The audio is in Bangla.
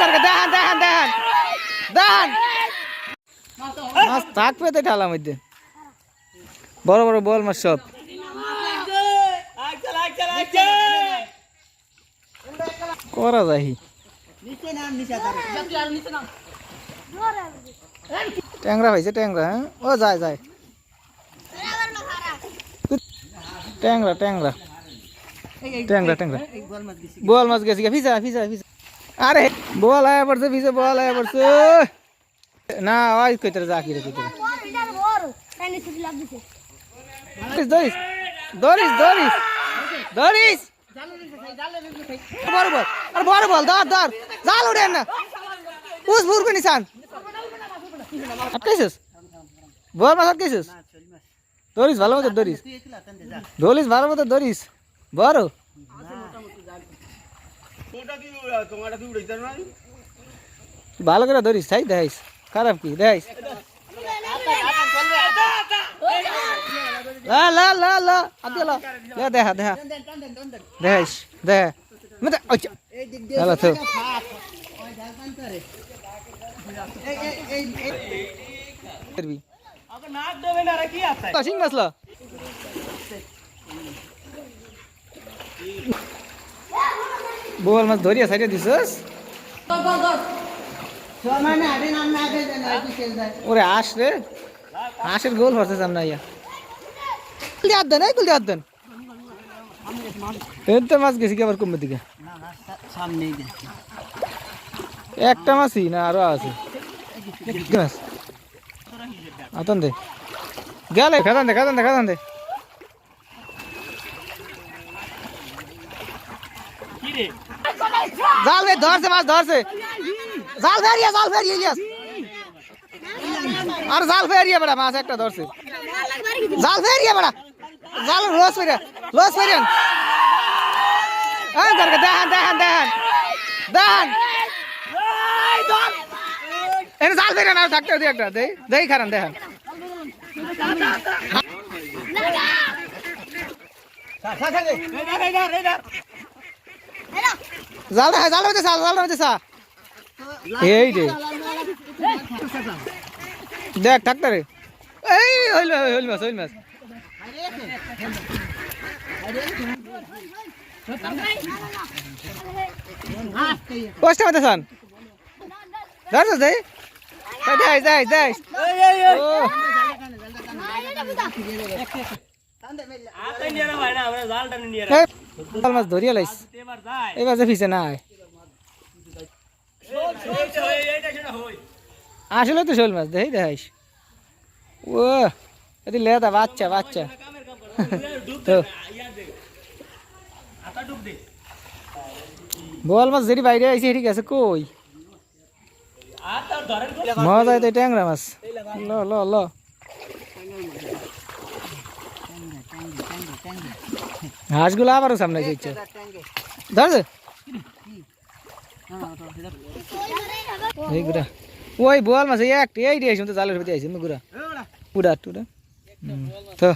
করকে দেখান দেখান দেখান দেখান মাছ থাকবে তো ঢালার মধ্যে। বড় বড় বল মাছ সব। করা যায় ট্যাংরা পাইছে ট্যাংরা হ্যাঁ? ও, যায় যায়। ট্যাংরা ট্যাংরা। ট্যাংরা ট্যাংরা। বোয়াল মাছ গেছে ফিসা ফিসা ফিসা আরে বোয়াল আয়া পড়ছে ফিসে বোয়াল আয়া পড়ছে। না, ওই কইতে যা কি রে কইতে ধরিস ধরিস ধরিস ধরিস বড় বল, আর বড় বল, ধর ধর। জাল উড়ে না। উস ভুরবে নিসান আটকাইছিস? বল মাছ আটকাইছিস? ধরিস, ভালো মতো ধরিস। ধরিস, ভালো মতো ধরিস। বড়। ভালো করে ধরিস তাই দেখাইস খারাপ কি দেখাইস লা লা লা লা আদি লা লা দেখা দেখা দেখাইস দেখা মতে বোয়াল মাছ ধরিয়া সাইডে দিছস? ওরে আস রে। হাঁসের গোল ভরতে চাম না ইয়া। কুলদি হাত দেন এই কুলদি হাত দেন। এতে মাছ গেছি কি আবার কমের দিকে? একটা মাছই না আরও আছে? কি মাছ? আতন দে। গেলে খাদান দে খাদান দে খাদান দে। জাল বে ধরছে মাছ ধরছে। জাল ফেরিয়া জাল ফেরিয়া ইলিয়াস। আর জাল ফেরিয়া বড়া মাছ একটা ধরছে। জাল ফেরিয়া বড়া। জাল লস ফেরিয়া লস ফেরিয়ান এই করকে দেখান দেখান দেখান। দেখান। এনে জাল ফেরিয়া না থাকতে দি একটা দেই দেই খারান দেখান। জাল দেখা জাল হইতে জাল জাল হইতে সা এই রে। দেখ ডাক্তারে এই হইল হইল মাছ হইল মাছ। কষ্ট হতে সান দেয় দেয় ও। এই, জাল মাছ ধরিয়া লাইস এবার যে ফিসে না আসলে তো শোল মাছ দেখাই দেখাইস ও এটি লেদা বাচ্চা বাচ্চা বল মাছ যেটি বাইরে আইছে ঠিক আছে। কই মজা ট্যাংরা মাছ ল ল ল হাঁসগুলো আবারও সামনে যাচ্ছে। গুড়া। ওই বোয়াল মাছ একটা, এই দিয়ে শুনতে জালের ভিতরে আইছি গুড়া উড়া টুড়া। তো